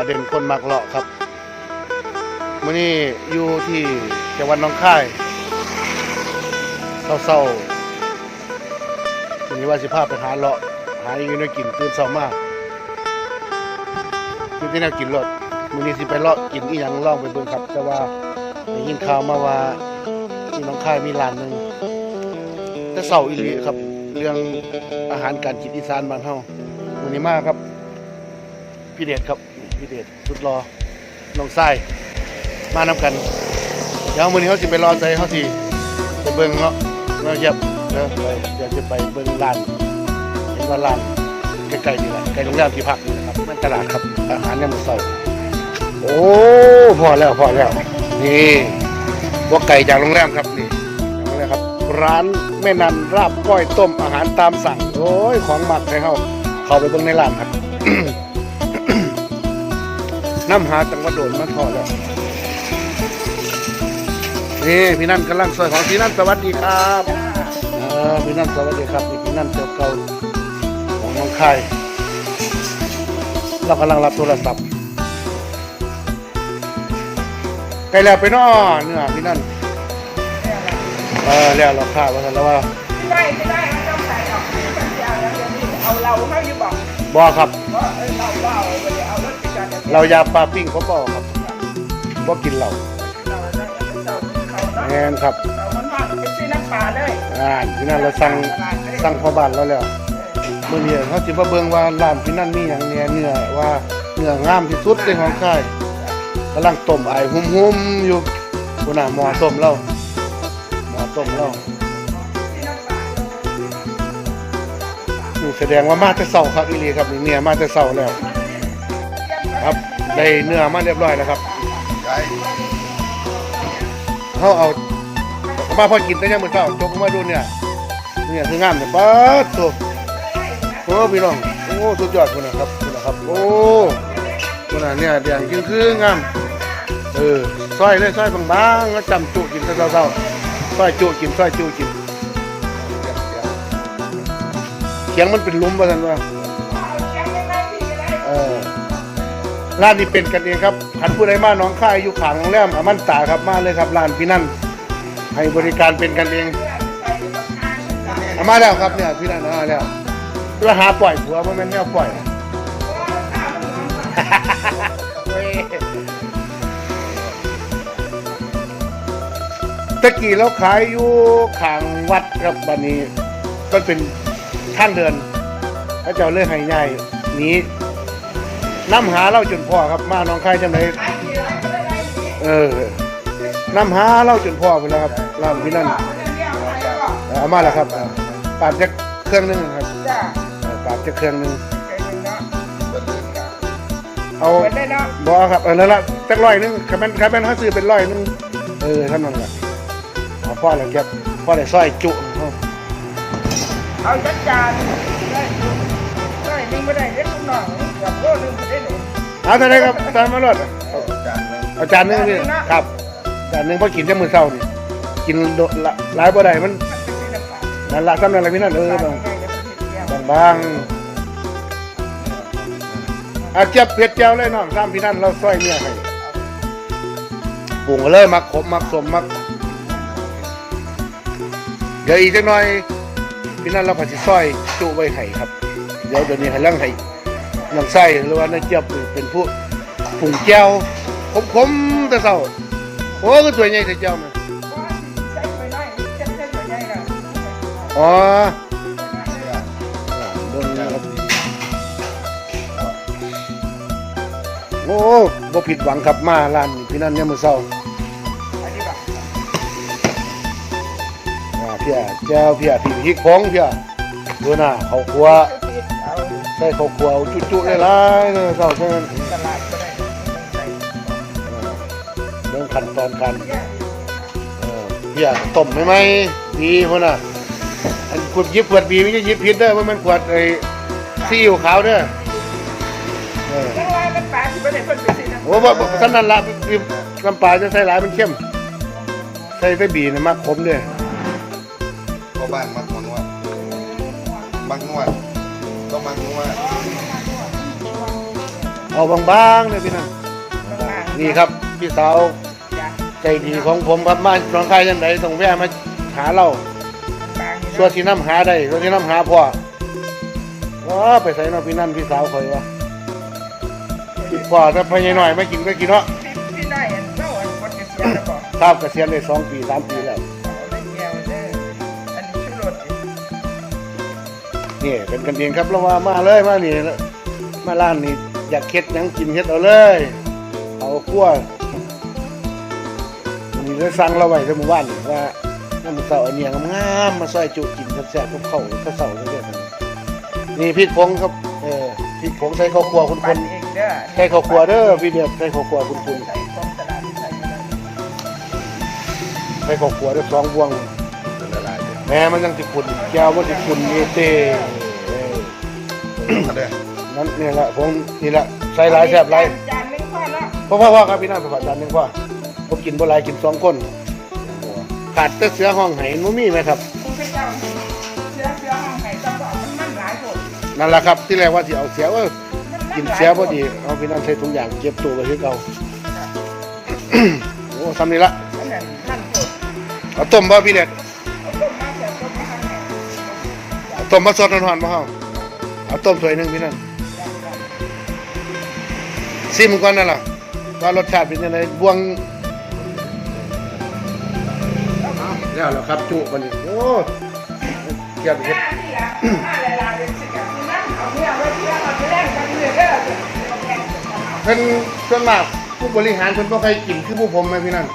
กับผมนาเด่นคนมักเลาะครับมื่อนี้อยู่ที่จังหวัดน้องคายเศร้าๆวันนี้ว่าสิพาไปหาเลาะหาอยู่ในกินตื่นเช้ามากมีที่แนวกินรถมื่อนี้สิไปเลาะกินอีหยังล่องไปเบิ่งครับ แต่ว่าได้ยินข่าวมาว่าที่น้องคายมีร้านหนึ่งแต่เศร้าอีหลีครับ เรื่องอาหารการกินอีสานบ้านเฮาวันนี้มากครับพี่เดชครับ พี่เดชสุดรอน้องไส้มานำกัน เดี๋ยวมื้อนี้เขาสิไปรอใจเขาสิไปเบิ่งเนาะเนาะเย็บเนาะไปเดี๋ยวจะไปเบิ่งร้านเห็นว่าร้านใกล้ๆนี่แหละใกล้โรงแรมที่พักนี่นะครับมันตลาดครับอาหารยามมื้อเช้าโอ้พอแล้วพอแล้ว นี่พวกไก่จากโรงแรมครับนี่จากโรงแรมครับ ร้านแม่นันราบก้อยต้มอาหารตามสั่ง โอ้ยของหมักให้เขาเข้าไปเบิ่งในร้านครับ น้ำหาจังหวัดโดนมาทอดแล้วนี่พี่นั่นกำลังซอยของพี่นั่นสวัสดีครับเออพี่นั่นสวัสดีครับนี่พี่นั่นเจ้าเก่าของน้องคายเรากำลังรับโทรศัพท์ใกล้แล้วไปน้อเนื้อพี่นั่นเออแล้วเราข้าวว่าซั่นแล้วว่าไม่ได้ไม่ได้ไม่ต้องใส่ออกต้องจะเอาแล้วเดี๋ยวนี้เอาเราให้อยู่บอกบอครับ เดี๋ยวเรายาปลาปิ้งเขาบอครับบ่กินเหล้าเราเราเราเขาเนาะแมนครับเรามันว่าไปซื้อน้ำปลาเลยอ่าพี่นั่นเราสั่งสั่งพ่อบ้านเราแล้วเมื่อนี้เขาสิมาเบิ่งว่าร้านพี่นั่นมีอย่างเนี้ยเนื้อว่าเนื้องามที่สุดในของค่ายกำลังต้มไอายหุ่มๆอยู่คุณน่ะหม้อต้มเราหม้อต้มเรานี่แสดงว่ามาแต่เช้าครับอีหลีครับนี่เนื้อมาแต่เช้าแล้ว ครับได้เนื้อมาเรียบร้อยแล้วครับเขาเอามาพอกินได้ยังมื้อเช้าจกมาดูเนี่ยเนี่ยคืองามเนี่ยป๊าดตัวโอ้พี่น้องโอ้สุดยอดคุณนะครับคุณนะครับโอ้คุณน่ะเนี่ยแดงจริงคืองามเออซอยเลยซอยบางๆแล้วจำจุกินแต่เช้าๆซอยจุกินซอยจุกินเขียงมันเป็นลุมว่าซั่นว่าเออ ร้านนี้เป็นกันเองครับหันผู้ใดมาน้องค่ายอยู่ขางโรงแรมอามันตาครับมาเลยครับร้านพี่นั่นให้บริการเป็นกันเองอามาแล้วครับเนี่ยพี่นั่นมาแล้วแล้วหาปล่อยผัวมันแม่นแนวปล่อยตะกี้เราขายอยู่ขางวัดครับบันนี้มันเป็นท่านเดินพระเจ้าเลื่อนให้ใหญ่นี้ น้ำหาเราจนพ่อครับมาหน้องคายจังไหนเออน้ำหาเราจนพ่อไปแล้วครับร้านพี่นั่นเอามาแล้วครับปาดจะเครื่องหนึงครับจ้าเออปาดจะเครื่องหนึงเอาบอครับเออแล้วละจักร้อยหนึงคันแม่นคันแม่นเขาซื้อเป็นร้อยหนึงเออท่านนั่นแหละพ่อแล้วแกพ่อได้ซอยจุเอาจัดจานได้ได้นึงไม่ได้เล็กน้อง เอาเท่าไรครับตามมาลดเอาจานหนึงพี่ครับจานหนึงพอกินจะมือเศร้านี่กินโดละหลายบ่ได้มันมันเป็นน้ำปลานั่นละสำอะไรพี่นั่นเออปลาบางไงเดี๋ยบางบางอาเจ็บเผ็ดเจียวเลยน้องซ้ำพี่นั่นเราซอยเนี่ยให้ปรุงเลยมักขมมักสมมักเดี๋ยวอีกจักหน่อยพี่นั่นเราก็สิซอยจุไว้ให้ครับเดี๋ยวเดี๋ยวนี้ให้เรื่องให้ น้องไส้หรือว่าน้าเจี๊ยบเป็นผู้ปรุงแก้วขมๆแต่เศร้าโอ้ก็ตัวใหญ่แต่เจ้ามันใส่ไปหน่อยใส่ใส่ไปหน่อยนะอ๋อเบิ่งนะครับโอ้บ่ผิดหวังครับมาร้านนี้พี่นั่นเนี่ยมื้อเช้าอันนี้แบบอ่าเพียแจ้วเพียพี่พริกผงเพียดูหน้าเขาวคั่ว ใส่ข้าวคั่วาจุๆหลายๆเด้อเช้าใช่ไหมตลาดก็ได้ใส่เรื่องขั้นตอนการเออเพี่ยต้มไหมไหมดีพ่นน่ะอันขวดยิบขวดบีไม่ใช่ยิบผิดเด้อว่ามันขวดไอ้ซีอิ๊วขาวเด้อยังหวะมันปลาที่ไม่ได้เพิ่นไปซื้อน้ำโอ้บ่บ่ท่านนั้นละบีบน้ำปลาจะใส่หลายมันเข้มใส่ได้บีนะมักขมด้วยก็บ้านมักนว่ามักนวด ก็มักนวดเอาเขาบางๆเลยพี่น้องนี่ครับพี่สาวจ้ะใจดีของผมครับมาหนองคายยังไงต้องแวะมาหาเราบางนี่ส่วนที่น้ำหาได้ส่วนที่น้ำหาพ่อว้าไปใส่เนาะพี่นั่นพี่สาวคอยวะพี่พ่อถ้าพญาหน่อยไม่กินก็กินเนาะที่ที่ได้อันเจ้าอันคนเกษียณแล้วบอกครับเกษียณได้สองปีสามปีแล้ว นนี้ชุดรสดินี่เป็นกันเองครับเราว่ามาเลยมานี่มาร้านนี่อยากเค็ดหยังกินเค็ดเอาเลย เอาขั้ววันนี้ได้สั่งเราไว้ในหมู่บ้านว่าน้ำเสาร์อันเนี้ยงามๆมาซอยจุกินแซ่บๆกับข้าวข้าวเสาร์เรื่อยๆนี่พริกผงครับเออพริกผงใส่ข้าวคั่วคุณคปั่นนเองเด้อใส่ข้าวคั่วเด้อพี่เดียบใส่ข้าวคั่วคุณคุณใส่ของตลาดที่ใส่ไปเลยใส่ข้าวคั่วเด้อสองบวงละลายเลย แม่มันยังสิขุ่นแก้วมันสิขุ่นเอเต้เออเอาเด้อนั่นนี่แหละผมนี่แหละใส่หลายแซ่บหลายจานหนึงพอแล้วพ่อพ่อพ่อครับพี่น้าสวัสดิ์จานหนึงพ่อผมกินบ่หลายกินสองคนขาดแต่เสือห้องไหมันมีไหมครับคุณพระเจ้าเสือเสือห้องไห้ต้องบอกมันมันหลายคนนั่นแหละครับที่แรกว่าสิเอาเสียเออมันมันกินหลาเสียพอคนดีเอาพี่น้าใส่ถุงยางเก็บตัวไว้คือเก่าโอ้ทำนี่ละอันนั้นนั่นคนเอาต้มบ่พี่เด็ด ต้มมาสดนอนๆบ่เฮาเอาต้มถ้วยหนึงพี่นั่นซิมก่อนนั่นล่ะว่ารสชาติเป็นยังไงบวงแล้วแล้วครับจุบัดนี้โอ้เกียบเฮ็ดนี่ละมาหลายๆเป็นสิกับที่นั่นเอาเนี่ยไว้เที่ยวเอาไปแลกกันเลยเด้อเพิ่นส่วนมากผู้บริหารเพิ่นบ่ใครกินคือผู้ผมไหมพี่นั่น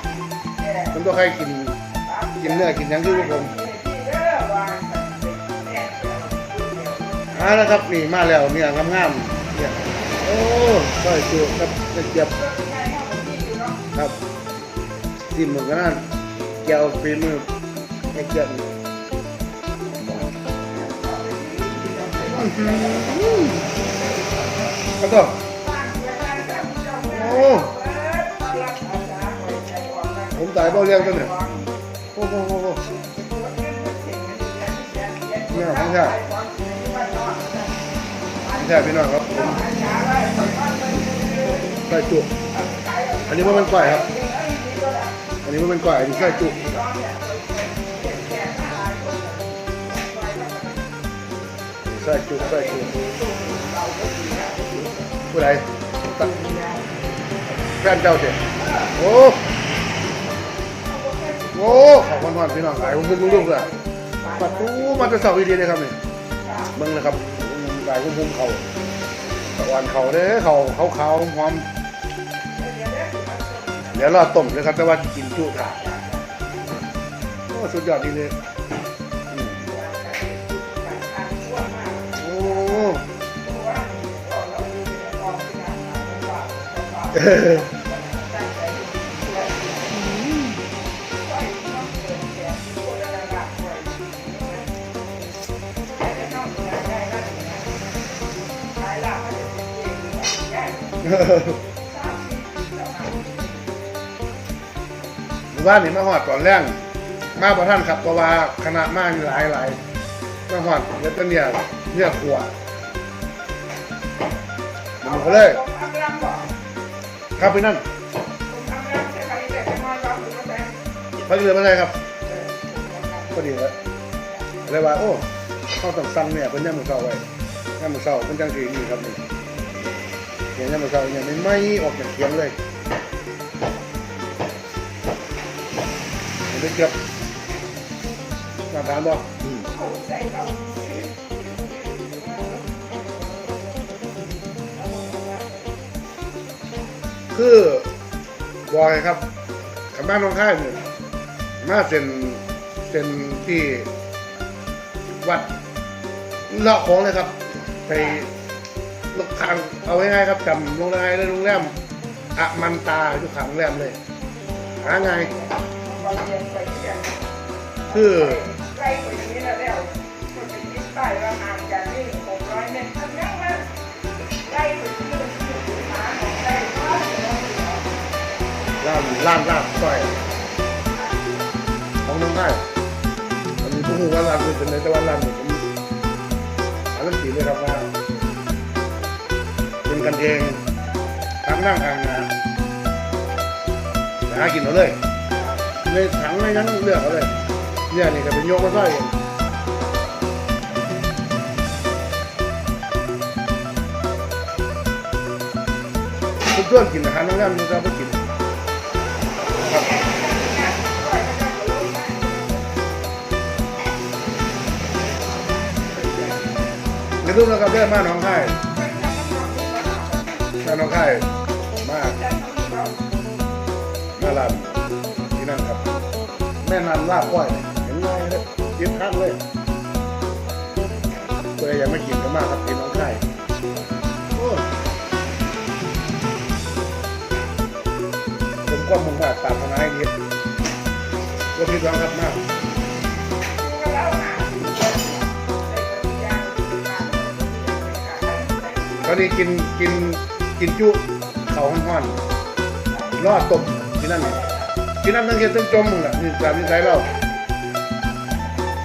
เพิ่นบ่ใครกินกินเนื้อกินหยังคือผู้ผม อ่านะครับนี่มาแล้วเนื้องามๆเนี่ยโอ้ก้อยจุกับกระเจี๊ยบครับซิมเหมือนกันนั่นแก้วฝีมือไอ้เจี๊ยบนี่แล้วก็โอ้ผมตายบ่เลี้ยงตัวเนี่ยโอ้โหโอ้โหเนี่ยของแท้ ของแท้พี่น้องครับผมไส้จุกอันนี้มันเป็นก้อยครับ อันนี้มันเป็นก้อยอันนี้ไส้จุกไส้จุกไส้จุกผู้ใดตัดแฟนเจ้าเสียโอ้โอ้ขอบคุณมากพี่น้องหลายผมเป็นลูกๆเลยปัดตู้มันจะเสาอีดีเลยครับนี่เบิ่งเลยครับ ลายคุ้มเขาตะวันเขาเด้อเขาเขาขาวหอมเดี๋ยวรอต้มเลยครับแต่ว่ากินจุถาโอ้สุดยอดดีเลยอืมโอ้ หมู่บ้านนี่มาหอดตอนแรกมาประท่านครับเพราะว่าคณะมามีหลายหลายมาหอดแล้วก็เนี่ยเนี่ยขวดมันก็เลยครับไปนั่นพักเรือมาเลยครับพอดีแล้วเลยว่าโอ้เขาต้องสั่งเนี่ยเป็นย่ามือเศร้าไว้ย่ามือเศร้าเป็นจังสีนี่ครับนี่ เขียนย่ามมือเศร้าเนี่ยไม่ไหม่ออกจากเขียงเลยเห็นไหมครับมาถามบอืมคือบอยครับกับบ้านน้องค่ายเนี่ยมาเซ็นเซ็นที่วัดเลาะของเลยครับ ไป เอาง่ายๆครับจำโรงแรมเลยโรงแรมอะมันตาอยู่ขางโรงแรมเลย หาไงคือใกล้กว่านี้แล้วแล้วคนไปคิดป้ายว่าห่างจากนี่หกร้อยเมตรทั้งนั้นนะใกล้กว่านี้มันคือหาของใกล้าล่ามล่ามล่ามต่อยของน้องได้อันนี้ผู้หูว่าล่ามเป็นในต่ว่าล่ามเนี่ยผมอันนั้นสีเลยครับว่า กันเองทางนั่งทางนาหากินเอาเลยในถังในนั้นเลือกเอาเลยเนี่ยนี่ก็เป็นยกมาใส่เองเพื่อนกินอาหารทั้งนั้นมันก็ไม่กินครับในรูปนะครับเรื่องมาหน้องไข่ มาหน้องไข่มามาลานที่นั่นครับ แม่นานลาบก้อยเห็นไงเลยยิ้มข้างเลยเพื่อยังไม่กินก็มากครับกินน้องไข่โอ้ผมก็มุ่งว่าตามทางไหนดีก็พี่ร้องครับมากตอนนี้กินกิน กินจุเขาห้อนๆรอดตบที่นั่นที่นั่นตั้งเฮ็ดตั้งจมมึงแหละนี่ตามนิสัยเรา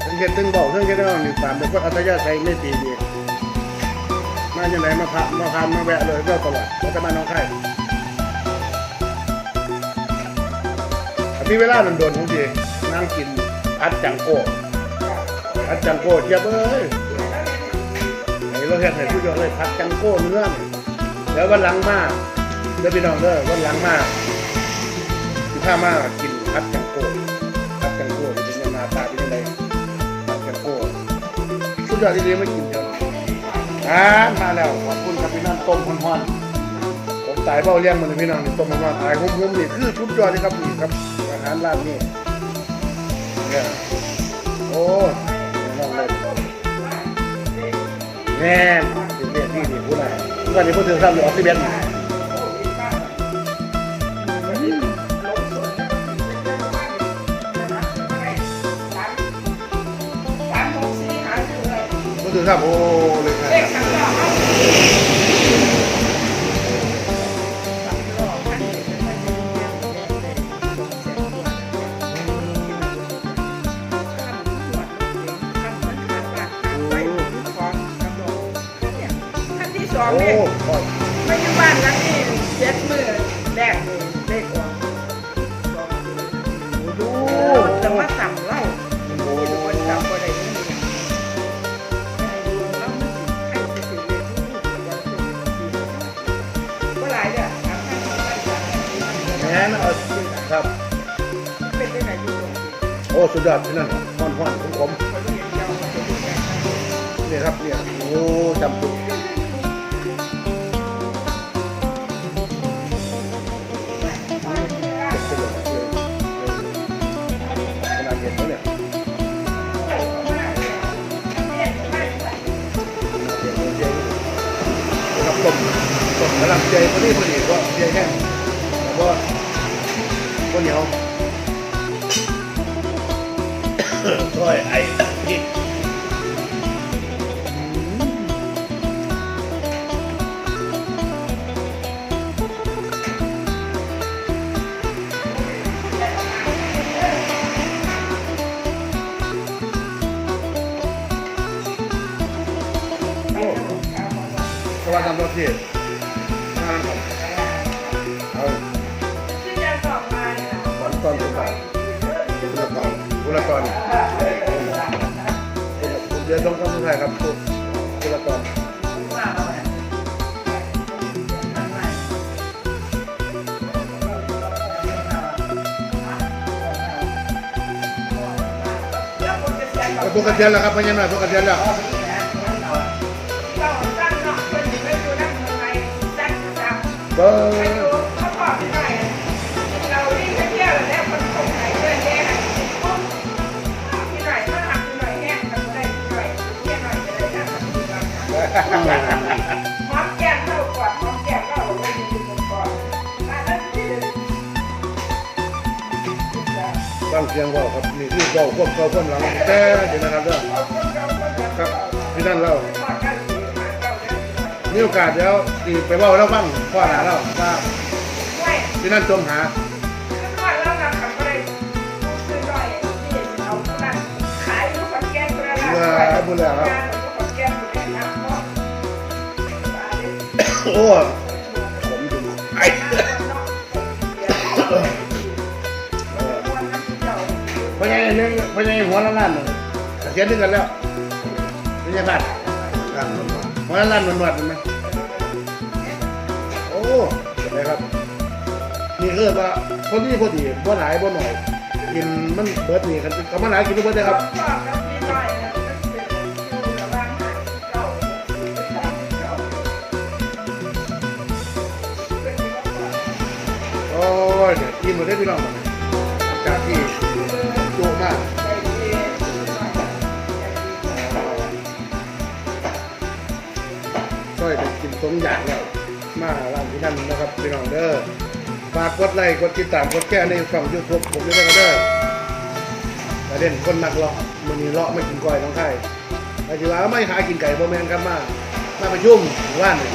ตั้งเฮ็ดตั้งเบาตั้งเฮ็ดตั้งนี่ตามเป็นพวกอัตยาใช้ไม่ตีดีมาจังไหนมาพามาพานมาแวะเลยก็ตลอดแล้วจะมาน้องไข่อันนี้เวลาโดนๆผมดีนั่งกินพัดจังโก้พัดจังโก้เทียบเอ้ยไอ้เราเห็นไหนผู้ยอดเลยพัดจังโก้เนื้อ แล้ววันหลังมากเด้อพี่น้องเด้อวันหลังมาที่ข้ามากกินพัดจังโก้พัดจังโก้เป็นยังหนาตาเป็นยังไงพัดจังโก้ผู้ยอดที่เรียนไม่กินเท่านั้นอ่ามาแล้วขอบคุณครับพี่น้องต้มฮ้อนๆผมตายเบ้าเลี้ยงมันเลยพี่น้องนี่ต้มฮ้อนๆตายหุ้มๆนี่คือชุดยอดนี่ครับนี่ครับอาหารร้านนี้เนี่ยโอ้ยน้องเลยแน่ นเรียนที่ดีพูดอะไรทุกวันนี้พูดถึงซ้ำอยู่ออกซิเบนพูดถึงซ้ำโอ้เลยครับ เจ็ดมือแรกเลยเลขออกสองวดูแต่ว่าต่ำเล่าที่ทุกคนจำบ่ได้นี่ให้ดูแล้วมันสิให้สิสิเลขที่นี่ตัวนี้ก็หลายเด้อถามให้เขาได้ถามให้เขาได้แน่นเอาครับ เป็นได้ไหนอยู่ตรงนี้โอ้สุดยอดที่นั่นฮ้อนฮ้อนของผมเขาเรียนยาวมาจนถึงแก่เนี่ยครับเนี่ยโอ้จำตุก กำลังใจพอดีพอดีก็เจียแห้งแล้วก็ก็เหนียวก้อยไอ้ที่สวัสดีครับพี่ กุลกรเดี๋ยวต้องต้องสุดท้ายครับกุลกรว่อาแหละแล้วคนจะเอาตัวกระเทียนแล้วครับพญานาคตัวกระเทียนแล้วเราตั้งเนาะเป็นอยู่ไม่อยู่นั่งทำไป หนหอมแก้มเข้าก่อนหอมแก้มเข้าไปยืนก่อนอันนั้นที่ฟังเสียงว่าครับนี่คือเว่าควบเก่าควบหลังแต่เดี๋ยวนะครับเด้อครับพี่นั่นเล่ามีโอกาสเดี๋ยวสิไปเว่าแล้วบ้างพ่อหลานเราว่าพี่นั่นจมหาโอ้ผมดูใหญ่หนึงพ่อใหญ่หัวละล้านหนึ่งเกษียด้วยกันแล้ว โอ้ผมดูไอ้พราะยังนึงพราะยังหัวละล้านหนึ่เสียนึงกันแล้วไม่ใช่บาทหัวละล้านมันหมดไหมโอ้เห็นไหมครับนี่คือว่าคนที่พอดีบ่หลายบ่หน่อยกินมันเบิดนี่กันเขามาหลายกินทุกเบิดเลยครับ ยเดี๋ยวกินได้พี่น้องมดเลยจากที่จุมากใจดีหน่อยใจดีช่วยไปกินสมอย่างแล้วมาร้านที่นั่นนะครับพี่น้องเด้อฝากกดไลค์กดติดตามกดแชร์ในช่องยูทูบผมด้วยกันเด้อประเด็นคนนักเลาะมันนี้เลาะไม่กินก้อยน้องไข่ไอ้ที่ว่าไม่หากินไก่บ่แมนครับมามาประชุมหมู่านนี่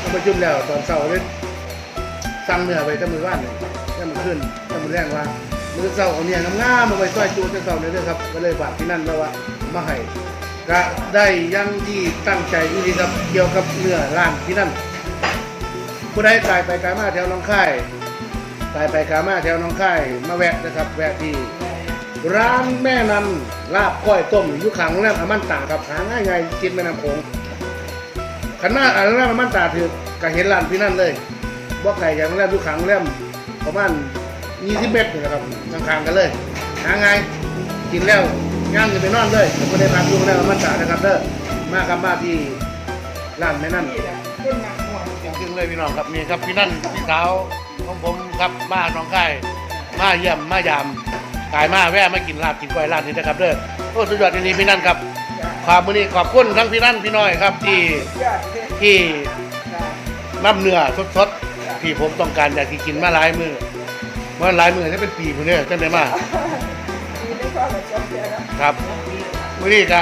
มาประชุมแล้วตอนเช้าเลยสั่งเนื้อไปตั้งมือว่านนี่ง มือขึ้นตั้งมือแรงว่ามือเช้าเอาเนี่ยงามมาไปซอยจูตั้งเช้าเลยเด้อครับ ก็เลยฝากที่นั่นแล้วว่ามาให้ก็ได้ยังที่ตั้งใจอีหลีครับเกี่ยวกับเนื้อร้านที่นั่นผู้ใดตายไปกามาแถวหน้องค่ายตายไปกามาแถวหน้องค่ายมาแวะนะครับ แวะที่ร้านแม่นันลาบก้อยต้มอยู่ข้างโรงแรมอมันตาครับหาง่ายๆกินแม่น้ำโขงขันหน้าอ่าโรงแรมอมันตาถือก็เห็นร้านที่นั่นเลยบ่ไก่จากโรงแรมอยู่ข้างโรงแรม ประมาณ20เมตรนี่แหละครับข้างๆกันเลยหาง่ายกินแล้วย่างกันไปนอนเลยผมก็ได้พักอยู่แล้วมันจ่านะครับเด้อมาครับมาที่ร้านแม่นั่นจริงๆเลยพี่น้องครับนี่ครับพี่นั่นพี่สาวของผมครับมาน้องค่ายมาเยี่ยมมายามกายมาแวะมากินลาบกินก้อยรานนี้นะครับเด้อโอ้สุดยอดจริงๆพี่นั่นครับความมือนี้ขอบคุณทั้งพี่นั่นพี่น้อยครับที่ที่น้ำเนื้อสดๆ ที่ผมต้องการอยากกินมาหลายมือว่าหลายมือจะเป็นปีมือเนี่ยจังไดมามีได้ก็เลยจบเจอแล้วครับมือนี้ก็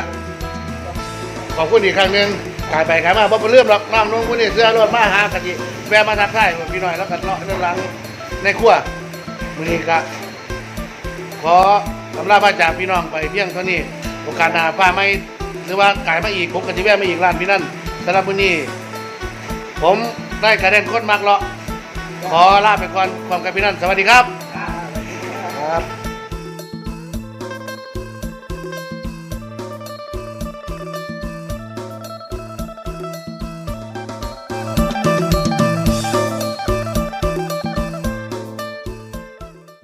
ขอบคุณอีกครั้งหนึ่งกายไปกายมาบ่เป็นเรื่องหรอกน้องน้องคนนี้เสื้อรถมาหากะทิแวะมาทักทายพี่หน่อยแล้วกันเลาะเรื่องหลังในครัวมือนี้ก็ขอสำลาพระจากพี่น้องไปเพียงเท่านี้โอกาสหน้าฟ้าไม่หรือว่ากายมาอีกผมก็จะแวะมาอีกร้านพี่นั่นสำหรับมือนี้ ผมได้กระเด็นคนมากเลาะ ขอลาไปก่อนความกับพี่นั่นสวัสดีครับ ครับ